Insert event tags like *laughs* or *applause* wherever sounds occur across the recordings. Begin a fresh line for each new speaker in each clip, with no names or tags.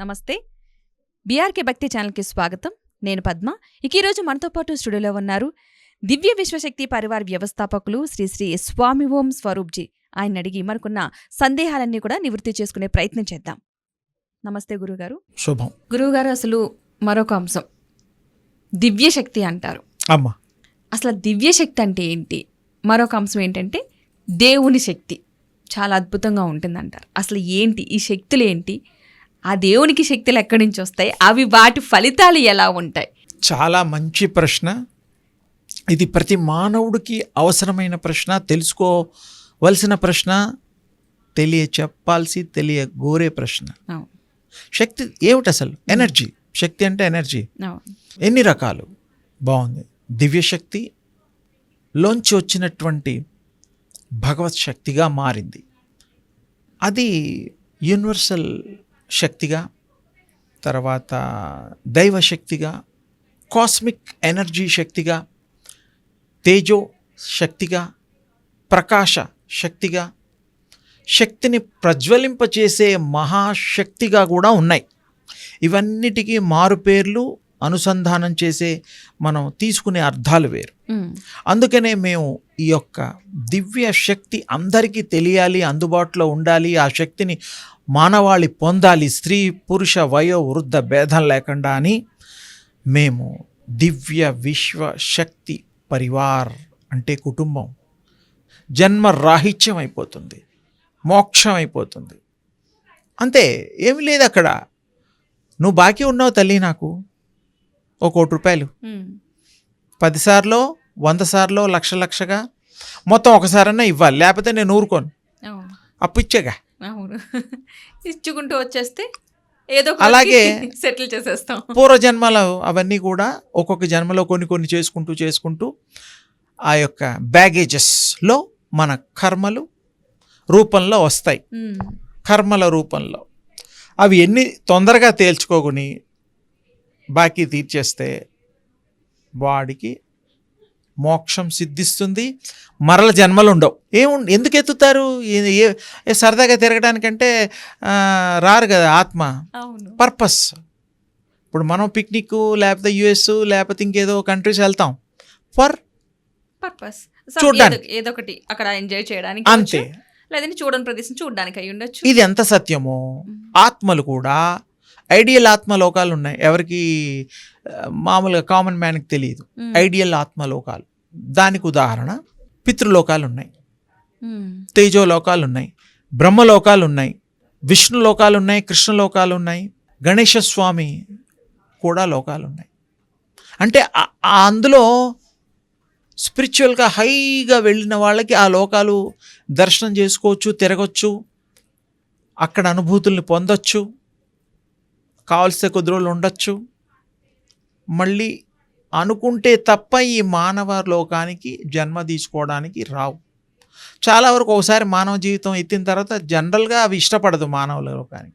నమస్తే. బీఆర్కే భక్తి ఛానల్కి స్వాగతం. నేను పద్మ. ఇక ఈరోజు మనతో పాటు స్టూడియోలో ఉన్నారు దివ్య విశ్వశక్తి పరివార్ వ్యవస్థాపకులు శ్రీ శ్రీ స్వామి ఓం స్వరూప్జీ. ఆయన అడిగి మనకున్న సందేహాలన్నీ కూడా నివృత్తి చేసుకునే ప్రయత్నం చేద్దాం. నమస్తే గురుగారు.
శుభం.
గురువుగారు అసలు మరొక అంశం. దివ్యశక్తి అంటారు.
అమ్మ.
అసలు దివ్యశక్తి అంటే ఏంటి? మరొక అంశం ఏంటంటే దేవుని శక్తి. చాలా అద్భుతంగా ఉంటుందంటారు. అసలు ఏంటి? ఈ శక్తులు ఏంటి? ఆ దేవునికి శక్తులు ఎక్కడి నుంచి వస్తాయి? అవి వాటి ఫలితాలు ఎలా ఉంటాయి?
చాలా మంచి ప్రశ్న. ఇది ప్రతి మానవుడికి అవసరమైన ప్రశ్న తెలుసుకోవలసిన ప్రశ్న తెలియ చెప్పాల్సి తెలియ గోరే ప్రశ్న శక్తి ఏమిటి అసలు? ఎనర్జీ. శక్తి అంటే ఎనర్జీ. ఎన్ని రకాలు? బాగుంది. దివ్యశక్తి లోంచి వచ్చినటువంటి భగవత్ శక్తిగా మారింది. అది యూనివర్సల్ శక్తిగా తర్వాత దైవ శక్తిగా కాస్మిక్ ఎనర్జీ శక్తిగా తేజో శక్తిగా ప్రకాశ శక్తిగా శక్తిని ప్రజ్వలింపచేసే మహాశక్తిగా కూడా ఉన్నాయి. ఇవన్నిటికీ మారుపేర్లు అనుసంధానం చేసే మనం తీసుకునే అర్థాలు వేరు. అందుకనే మేము ఈ యొక్క దివ్య శక్తి అందరికీ తెలియాలి అందుబాటులో ఉండాలి ఆ శక్తిని మానవాళి పొందాలి స్త్రీ పురుష వయో వృద్ధ భేదం లేకుండా అని మేము దివ్య విశ్వ శక్తి పరివార్ అంటే కుటుంబం జన్మ రాహిత్యం అయిపోతుంది మోక్షం అయిపోతుంది. అంతే ఏమి లేదు అక్కడ. నువ్వు బాకీ ఉన్నావు తల్లి నాకు. ఒక కోటి రూపాయలు. పదిసార్లు వంద సార్లు లక్ష లక్షగా మొత్తం ఒకసారన్నా ఇవ్వాలి. లేకపోతే నేను ఊరుకోను. అప్పు ఇచ్చాగా. *laughs*
ఇచ్చుకుంటూ వచ్చేస్తే ఏదో
అలాగే *laughs*
సెటిల్ చేసేస్తాం.
పూర్వ జన్మలో అవన్నీ కూడా ఒక్కొక్క జన్మలో కొన్ని కొన్ని చేసుకుంటూ చేసుకుంటూ ఆ యొక్క బ్యాగేజెస్లో మన కర్మలు రూపంలో వస్తాయి. కర్మల రూపంలో. అవి ఎన్ని తొందరగా తేల్చుకోకుని బాకీ తీర్చేస్తే వాడికి మోక్షం సిద్ధిస్తుంది. మరల జన్మలు ఉండవు. ఏము ఎందుకు ఎత్తుతారు? ఏ- సరదాగా తిరగడానికంటే రారు కదా ఆత్మ. పర్పస్. ఇప్పుడు మనం పిక్నిక్ లేకపోతే యుఎస్ లేకపోతే ఇంకేదో కంట్రీస్ వెళ్తాం. For
purpose.
చూడ్డానికి.
ఏదో ఒకటి అక్కడ ఎంజాయ్ చేయడానికి
అంతే.
లేదంటే చూడని ప్రదేశం చూడడానికి అయి ఉండొచ్చు.
ఇది ఎంత సత్యమో ఆత్మలు కూడా ఐడియల్ ఆత్మ లోకాలు ఉన్నాయి. ఎవరికి మామూలుగా కామన్ మ్యాన్కి తెలియదు. ఐడియల్ ఆత్మ లోకాలు దానికి ఉదాహరణ పితృలోకాలు ఉన్నాయి.
ఉమ్,
తేజో లోకాలు ఉన్నాయి. బ్రహ్మలోకాలు ఉన్నాయి. విష్ణు లోకాలు ఉన్నాయి. కృష్ణ లోకాలు ఉన్నాయి. గణేశ స్వామి కూడా లోకాలు ఉన్నాయి. అంటే అందులో స్పిరిచువల్గా హైగా వెళ్ళిన వాళ్ళకి ఆ లోకాలు దర్శనం చేసుకోవచ్చు తిరగచ్చు అక్కడ అనుభూతుల్ని పొందొచ్చు. కావలసిన కొద్ది రోజులు ఉండొచ్చు. మళ్ళీ అనుకుంటే తప్ప ఈ మానవ లోకానికి జన్మ తీసుకోవడానికి రావు. చాలా వరకు ఒకసారి మానవ జీవితం ఎత్తిన తర్వాత జనరల్గా అవి ఇష్టపడదు మానవుల లోకానికి.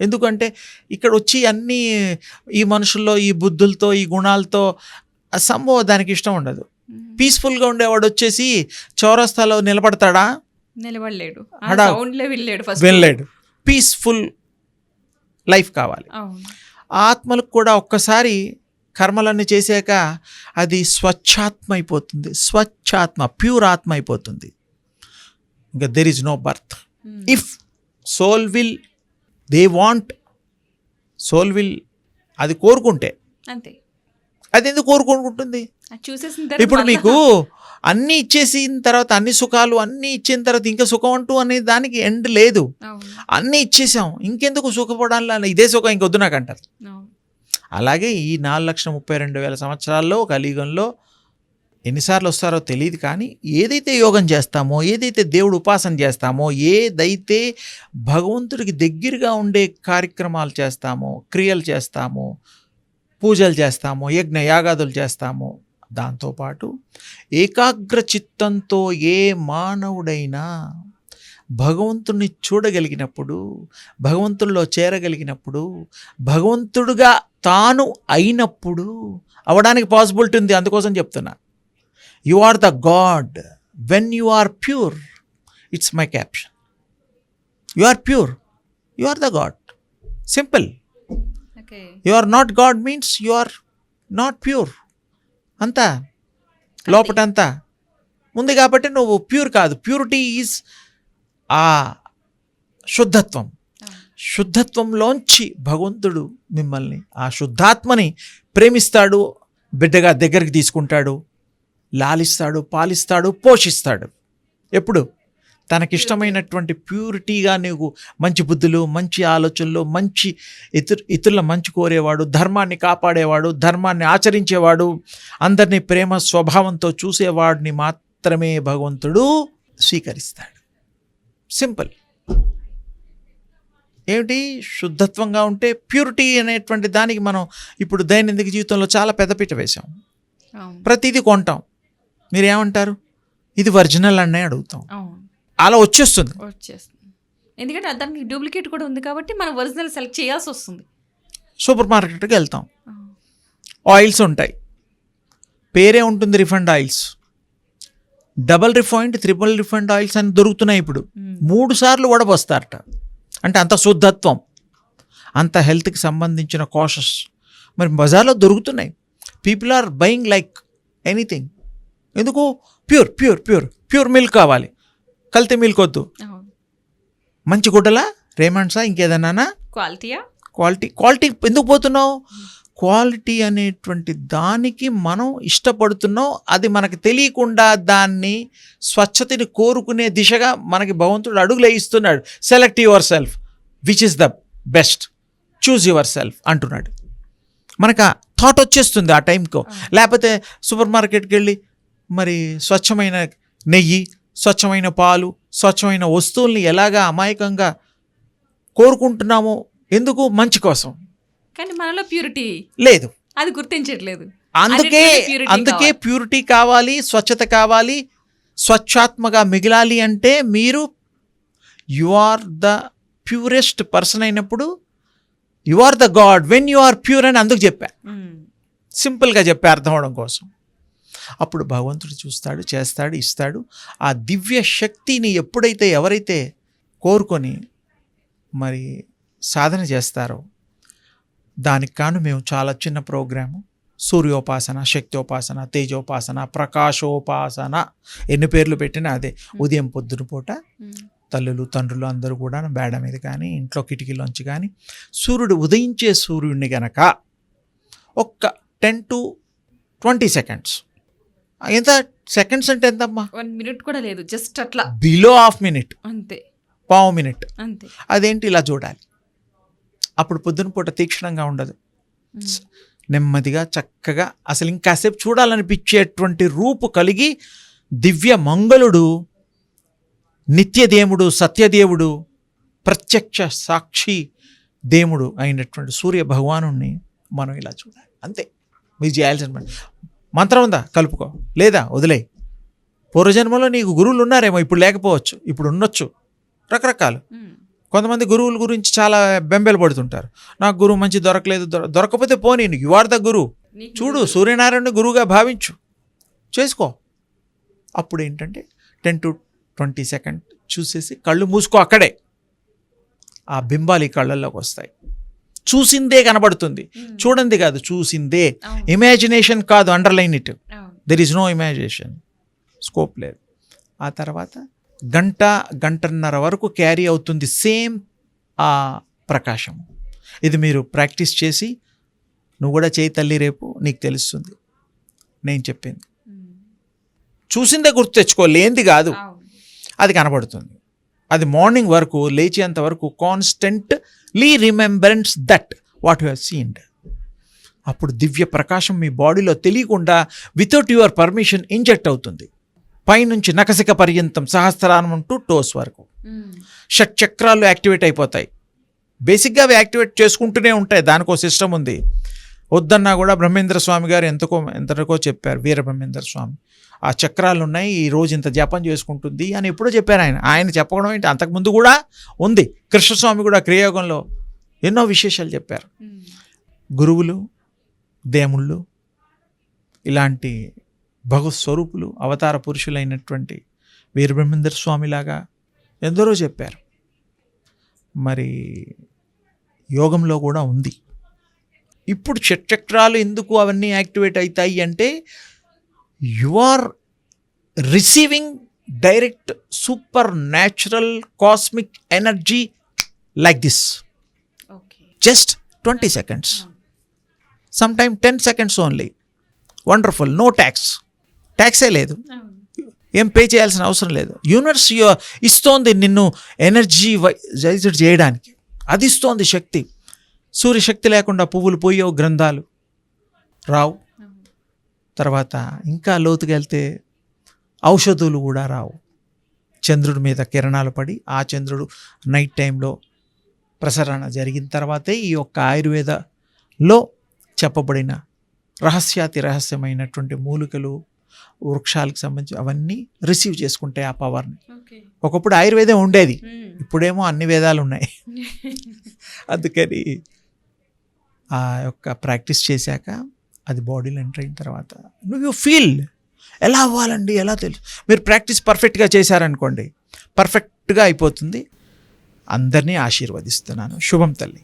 ఎందుకంటే ఇక్కడ వచ్చి అన్నీ ఈ మనుషుల్లో ఈ బుద్ధులతో ఈ గుణాలతో సంభవం దానికి ఇష్టం ఉండదు. పీస్ఫుల్గా ఉండేవాడు వచ్చేసి చౌరస్తాలో నిలబడతాడా?
నిలబడలేడు.
వెళ్ళలేడు పీస్ఫుల్ లైఫ్ కావాలి. ఆత్మలకు కూడా ఒక్కసారి కర్మలన్నీ చేశాక అది స్వచ్ఛాత్మ అయిపోతుంది స్వచ్ఛాత్మ ప్యూర్ ఆత్మ అయిపోతుంది ఇంకా there is no birth if soul will they want soul will అది కోరుకుంటే
అంతే.
అది ఎందుకు కోరుకుంటుంది? ఇప్పుడు మీకు అన్నీ ఇచ్చేసిన తర్వాత అన్ని సుఖాలు అన్నీ ఇచ్చిన తర్వాత ఇంకా సుఖం అంటూ అనే దానికి ఎండ్ లేదు. అన్నీ ఇచ్చేసాం. ఇంకెందుకు సుఖపడాలని ఇదే సుఖం ఇంకొద్దు నాకు అంటారు అలాగే ఈ నాలుగు లక్షల ముప్పై రెండు వేల సంవత్సరాల్లో కలియుగంలో ఎన్నిసార్లు వస్తారో తెలియదు కానీ ఏదైతే యోగం చేస్తామో ఏదైతే దేవుడు ఉపాసన చేస్తామో ఏదైతే భగవంతుడికి దగ్గరగా ఉండే కార్యక్రమాలు చేస్తామో క్రియలు చేస్తామో పూజలు చేస్తాము యజ్ఞ యాగాదులు చేస్తామో. దాంతోపాటు ఏకాగ్ర చిత్తంతో ఏ మానవుడైనా భగవంతుణ్ణి చూడగలిగినప్పుడు భగవంతుల్లో చేరగలిగినప్పుడు భగవంతుడుగా తాను అయినప్పుడు అవడానికి పాసిబిలిటీ ఉంది. అందుకోసం చెప్తున్నా. You are the god when you are pure it's my caption you are pure you are the god simple you are not god means you are not pure. అంతా. లోపటంతా. ఉంది కాబట్టి నువ్వు ప్యూర్ కాదు. ప్యూరిటీ ఈజ్ ఆ శుద్ధత్వం. శుద్ధత్వంలోంచి భగవంతుడు మిమ్మల్ని ఆ శుద్ధాత్మని ప్రేమిస్తాడు బిడ్డగా దగ్గరికి తీసుకుంటాడు లాలిస్తాడు పాలిస్తాడు పోషిస్తాడు. ఎప్పుడు? తనకిష్టమైనటువంటి ప్యూరిటీగా నీకు మంచి బుద్ధులు మంచి ఆలోచనలు మంచి ఇతరు ఇతరుల మంచి కోరేవాడు ధర్మాన్ని కాపాడేవాడు ధర్మాన్ని ఆచరించేవాడు అందరినీ ప్రేమ స్వభావంతో చూసేవాడిని మాత్రమే భగవంతుడు స్వీకరిస్తాడు. సింపుల్. ఏమిటి? శుద్ధత్వంగా ఉంటే ప్యూరిటీ అనేటువంటి దానికి మనం ఇప్పుడు దైనందిక జీవితంలో చాలా పెద్దపీట వేశాం. ప్రతిదీ కొంటాం. మీరేమంటారు? ఇది ఒరిజినల్ అనే అడుగుతాం. అలా వచ్చేస్తుంది.
వచ్చేస్తుంది. ఎందుకంటే దానికి డూప్లికేట్ కూడా ఉంది కాబట్టి మనం ఒరిజినల్ సెలెక్ట్ చేయాల్సి వస్తుంది.
సూపర్ మార్కెట్కి వెళ్తాం. ఆయిల్స్ ఉంటాయి. పేరే ఉంటుంది refined oils. Double refined triple refined oils అని దొరుకుతున్నాయి ఇప్పుడు. మూడు సార్లు వడబోస్తారట. అంటే అంత శుద్ధత్వం అంత హెల్త్కి సంబంధించిన కాషస్. మరి బజార్లో దొరుకుతున్నాయి. People are buying like anything ఎందుకు? Pure pure pure pure milk కావాలి. కల్తీ మిల్క్ వద్దు మంచి గుడ్డలా? రేమండ్సా? ఇంకేదన్నా
క్వాలిటీయా?
క్వాలిటీ క్వాలిటీ ఎందుకు పోతున్నావు? క్వాలిటీ అనేటువంటి దానికి మనం ఇష్టపడుతున్నాం. అది మనకు తెలియకుండా దాన్ని స్వచ్ఛతని కోరుకునే దిశగా మనకి భగవంతుడు అడుగులు వేయిస్తున్నాడు select your self which is the best choose your self అంటున్నాడు. మనకు థాట్ వచ్చేస్తుంది ఆ టైంకో. లేకపోతే సూపర్ మార్కెట్కి వెళ్ళి మరి స్వచ్ఛమైన నెయ్యి స్వచ్ఛమైన పాలు స్వచ్ఛమైన వస్తువుల్ని ఎలాగా అమాయకంగా కోరుకుంటున్నామో ఎందుకు మంచి కోసం?
కానీ మనలో ప్యూరిటీ
లేదు.
అది గుర్తించట్లేదు.
అందుకే అందుకే. ప్యూరిటీ కావాలి స్వచ్ఛత కావాలి స్వచ్ఛాత్మగా మిగిలాలి అంటే మీరు you are the purest person అయినప్పుడు you are the god when you are pure అని అందుకు చెప్పా. సింపుల్గా చెప్పే అర్థం అవడం కోసం. అప్పుడు భగవంతుడు చూస్తాడు చేస్తాడు ఇస్తాడు. ఆ దివ్య శక్తిని ఎప్పుడైతే ఎవరైతే కోరుకొని మరి సాధన చేస్తారో దానికి కాను మేము చాలా చిన్న ప్రోగ్రాము. సూర్యోపాసన శక్తోపాసన తేజోపాసన ప్రకాశోపాసన ఎన్ని పేర్లు పెట్టినా అదే. ఉదయం పొద్దున పూట. తల్లులు తండ్రులు అందరూ కూడా బేడ మీద కానీ ఇంట్లో కిటికీలోంచి కానీ సూర్యుడు ఉదయించే సూర్యుడిని గనక ఒక్క టెన్ టు ట్వంటీ సెకండ్స్ ఎంత? సెకండ్స్ అంటే ఎంతమ్మా?
వన్ మినిట్ కూడా లేదు జస్ట్ అట్లా.
బిలో హాఫ్ మినిట్
అంతే.
పావు మినిట్
అంతే.
అదేంటి ఇలా చూడాలి. అప్పుడు పొద్దున పూట తీక్షణంగా ఉండదు.
మ్మ్.
నెమ్మదిగా చక్కగా అసలు ఇంకాసేపు చూడాలనిపించేటువంటి రూపు కలిగి దివ్య మంగళుడు నిత్యదేవుడు సత్యదేవుడు ప్రత్యక్ష సాక్షి దేవుడు అయినటువంటి సూర్య భగవానుణ్ణి మనం ఇలా చూడాలి. అంతే. మీరు చేయాల్సిన మంత్రం ఉందా? కలుపుకో. లేదా వదిలే పూర్వజన్మలో నీకు గురువులు ఉన్నారేమో ఇప్పుడు లేకపోవచ్చు ఇప్పుడు ఉండొచ్చు. రకరకాలు. కొంతమంది గురువుల గురించి చాలా బెంబెలు పడుతుంటారు. నాకు గురువు మంచి దొరకలేదు దొర- దొరకకపోతే పోనీ యు ఆర్ ద గురువు
నీకు
చూడు సూర్యనారాయణ గురువుగా భావించు. చేసుకో. అప్పుడు ఏంటంటే టెన్ టు ట్వంటీ సెకండ్ చూసేసి కళ్ళు మూసుకో అక్కడే. ఆ బింబాలు ఈ కళ్ళల్లోకి వస్తాయి. చూసిందే కనబడుతుంది
మ్మ్.
చూడండి కాదు చూసిందే. ఇమాజినేషన్ కాదు underline it. There is no imagination scope లేదు ఆ తర్వాత గంట గంటన్నర వరకు క్యారీ అవుతుంది సేమ్ ఆ ప్రకాశం ఇది మీరు ప్రాక్టీస్ చేసి నువ్వు కూడా చేయి తల్లి రేపు నీకు తెలుస్తుంది నేను చెప్పింది
మ్మ్.
చూసిందే గుర్తు తెచ్చుకో లేనిది కాదు. అది కనబడుతుంది అది మార్నింగ్ వరకు లేచేంత వరకు constantly remembrance that what you seen అప్పుడు దివ్య ప్రకాశం మీ బాడీలో తెలియకుండా వితౌట్ యువర్ పర్మిషన్ ఇంజెక్ట్ అవుతుంది. పైనుంచి నకసిక పర్యంతం సహస్రానం టు టోస్ వరకు.
మ్మ్.
షట్ చక్రాలు యాక్టివేట్ అయిపోతాయి. బేసిక్గా అవి యాక్టివేట్ చేసుకుంటూనే ఉంటాయి దానికో సిస్టమ్ ఉంది. వద్దన్నా కూడా బ్రహ్మేంద్ర స్వామి గారు ఎంతకో ఎంతకో చెప్పారు వీర బ్రహ్మేంద్ర స్వామి. ఆ చక్రాలు ఉన్నాయి ఈ రోజు ఇంత జపం చేసుకుంటుంది అని ఎప్పుడో చెప్పారు ఆయన. ఆయన చెప్పడం ఏంటి? అంతకుముందు కూడా ఉంది. కృష్ణస్వామి కూడా క్రియోగంలో ఎన్నో విశేషాలు చెప్పారు. గురువులు దేముళ్ళు ఇలాంటి భగవత్ స్వరూపులు అవతార పురుషులైనటువంటి వీరబ్రహ్మేంద్ర స్వామిలాగా ఎందరో చెప్పారు. మరి యోగంలో కూడా ఉంది. ఇప్పుడు షట్చక్రాలు ఎందుకు అవన్నీ యాక్టివేట్ అవుతాయి అంటే you are receiving direct super natural cosmic energy like this just twenty seconds some time ten seconds only wonderful no tax ట్యాక్సే లేదు. ఏం పే చేయాల్సిన అవసరం లేదు. యూనివర్స్ యు- ఇస్తోంది నిన్ను ఎనర్జీ వైజెడ్ చేయడానికి. అది ఇస్తోంది శక్తి. సూర్యశక్తి లేకుండా పువ్వులు పోయో గ్రంథాలు. రావు. తర్వాత ఇంకా లోతుకి వెళ్తే ఔషధులు కూడా రావు. చంద్రుడి మీద కిరణాలు పడి ఆ చంద్రుడు నైట్ టైంలో ప్రసరణ జరిగిన తర్వాతే ఈ యొక్క ఆయుర్వేదలో చెప్పబడిన రహస్యాతి రహస్యమైనటువంటి మూలికలు వృక్షాలకు సంబంధించి అవన్నీ రిసీవ్ చేసుకుంటాయి ఆ పవర్ని. ఒకప్పుడు ఆయుర్వేదం ఉండేది. ఇప్పుడేమో అన్ని వేదాలు ఉన్నాయి. *laughs* అందుకని ఆ యొక్క ప్రాక్టీస్ చేశాక అది బాడీలో ఎంటర్ అయిన తర్వాత. నువ్వు ఫీల్ ఎలా అవ్వాలండి? ఎలా తెలుసు మీరు ప్రాక్టీస్ పర్ఫెక్ట్గా చేశారనుకోండి పర్ఫెక్ట్గా అయిపోతుంది. అందరినీ ఆశీర్వదిస్తున్నాను. శుభం తల్లి.